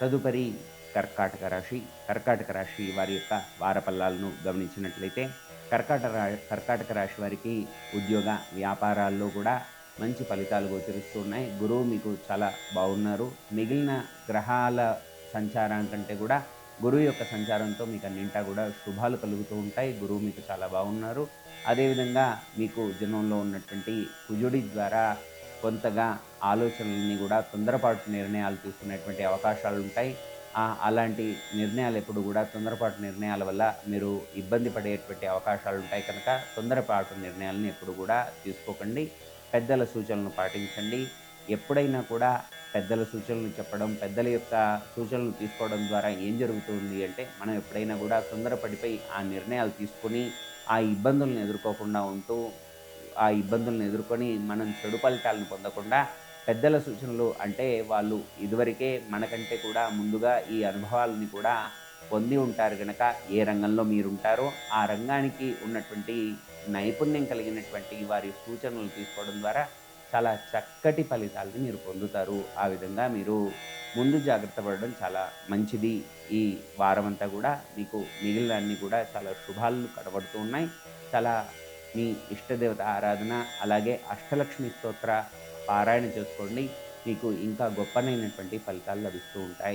తదుపరి కర్కాటక రాశి. కర్కాటక రాశి వారి యొక్క వారపల్లాలను గమనించినట్లయితే కర్కాటక రా కర్కాటక రాశి వారికి ఉద్యోగ వ్యాపారాల్లో కూడా మంచి ఫలితాలు గోచరిస్తున్నాయి గురువు మీకు చాలా బాగున్నారు. మిగిలిన గ్రహాల సంచారం కంటే కూడా గురువు యొక్క సంచారంతో మీకు అన్నింటా కూడా శుభాలు కలుగుతూ ఉంటాయి. గురువు మీకు చాలా బాగున్నారు. అదేవిధంగా మీకు జన్మంలో ఉన్నటువంటి కుజుడి ద్వారా కొంతగా ఆలోచనలని కూడా తొందరపాటు నిర్ణయాలు తీసుకునేటువంటి అవకాశాలు ఉంటాయి. అలాంటి నిర్ణయాలు ఎప్పుడు కూడా తొందరపాటు నిర్ణయాల వల్ల మీరు ఇబ్బంది పడేటువంటి అవకాశాలు ఉంటాయి కనుక తొందరపాటు నిర్ణయాలను ఎప్పుడు కూడా తీసుకోకండి. పెద్దల సూచనలను పాటించండి. ఎప్పుడైనా కూడా పెద్దల సూచనలు చెప్పడం పెద్దల యొక్క సూచనలు తీసుకోవడం ద్వారా ఏం జరుగుతుంది అంటే మనం ఎప్పుడైనా కూడా తొందరపడిపోయి ఆ నిర్ణయాలు తీసుకొని ఆ ఇబ్బందులను ఎదుర్కోకుండా ఉంటూ ఆ ఇబ్బందులను ఎదుర్కొని మనం చెడు ఫలితాలను పొందకుండా పెద్దల సూచనలు అంటే వాళ్ళు ఇదివరకే మనకంటే కూడా ముందుగా ఈ అనుభవాలని కూడా పొంది ఉంటారు కనుక ఏ రంగంలో మీరుంటారో ఆ రంగానికి ఉన్నటువంటి నైపుణ్యం కలిగినటువంటి వారి సూచనలు తీసుకోవడం ద్వారా చాలా చక్కటి ఫలితాలని మీరు పొందుతారు. ఆ విధంగా మీరు ముందు జాగ్రత్త పడడం చాలా మంచిది. ఈ వారం అంతా కూడా మీకు మిగిలిన అన్నీ కూడా చాలా శుభాలు కనబడుతూ ఉన్నాయి. చాలా మీ ఇష్టదేవత ఆరాధన అలాగే అష్టలక్ష్మి స్తోత్ర పారాయణ చేసుకోండి. మీకు ఇంకా గొప్పనైనటువంటి ఫలితాలు లభిస్తూ ఉంటాయి.